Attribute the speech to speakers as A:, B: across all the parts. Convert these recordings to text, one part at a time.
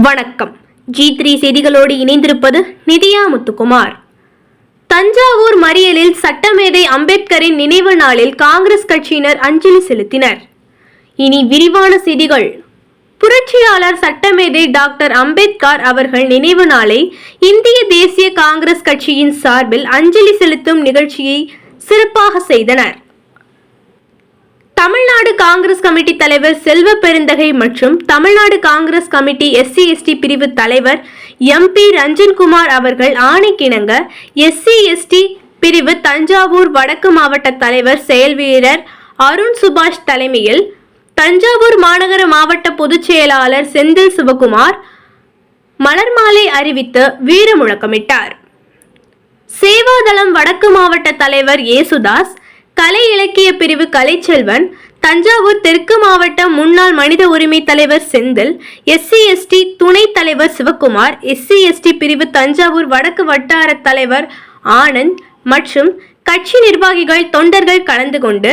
A: வணக்கம். G three செய்திகளோடு இணைந்திருப்பது நிதியா முத்துக்குமார். தஞ்சாவூர் மறியலில் சட்டமேதை அம்பேத்கரின் நினைவு நாளில் காங்கிரஸ் கட்சியினர் அஞ்சலி செலுத்தினர். இனி விரிவான செய்திகள். புரட்சியாளர் சட்டமேதை டாக்டர் அம்பேத்கர் அவர்கள் நினைவு நாளை இந்திய தேசிய காங்கிரஸ் கட்சியின் சார்பில் அஞ்சலி செலுத்தும் நிகழ்ச்சியை சிறப்பாக செய்தனர். தமிழ்நாடு காங்கிரஸ் கமிட்டி தலைவர் செல்வ பெருந்தகை மற்றும் Tamil Nadu Congress committee SC ST பிரிவு தலைவர் எம்பி ரஞ்சன்குமார் அவர்கள் ஆணைக்கிணங்க எஸ்சி எஸ்டி பிரிவு தஞ்சாவூர் வடக்கு மாவட்ட தலைவர் செயல் வீரர் அருண் சுபாஷ் தலைமையில் தஞ்சாவூர் மாநகர மாவட்ட பொதுச் செயலாளர் செந்தில் சிவகுமார் மலர் மாலை அறிவித்து வீர முழக்கமிட்டார் சேவாதளம் வடக்கு மாவட்ட தலைவர் ஏசுதாஸ் கலை இலக்கிய பிரிவு கலைச்செல்வன் தஞ்சாவூர் தெற்கு மாவட்ட முன்னாள் மனித உரிமை தலைவர் செந்தில் எஸ்சி எஸ்டி துணைத் தலைவர் சிவகுமார் எஸ்சி எஸ்டி பிரிவு தஞ்சாவூர் வடக்கு வட்டார தலைவர் ஆனந்த் மற்றும் கட்சி நிர்வாகிகள் தொண்டர்கள் கலந்து கொண்டு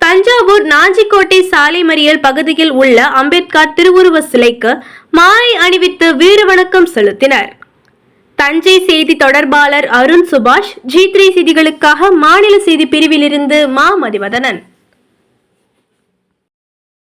A: தஞ்சாவூர் நாஞ்சிக்கோட்டை சாலை மறியல் பகுதியில் உள்ள அம்பேத்கர் திருவுருவ சிலைக்கு மாலை அணிவித்து வீரவணக்கம் செலுத்தினர். தஞ்சை செய்தி தொடர்பாளர் அருண் சுபாஷ் ஜி த்ரீ செய்திகளுக்காக மாநில செய்தி பிரிவிலிருந்து மா மதிவதனன்.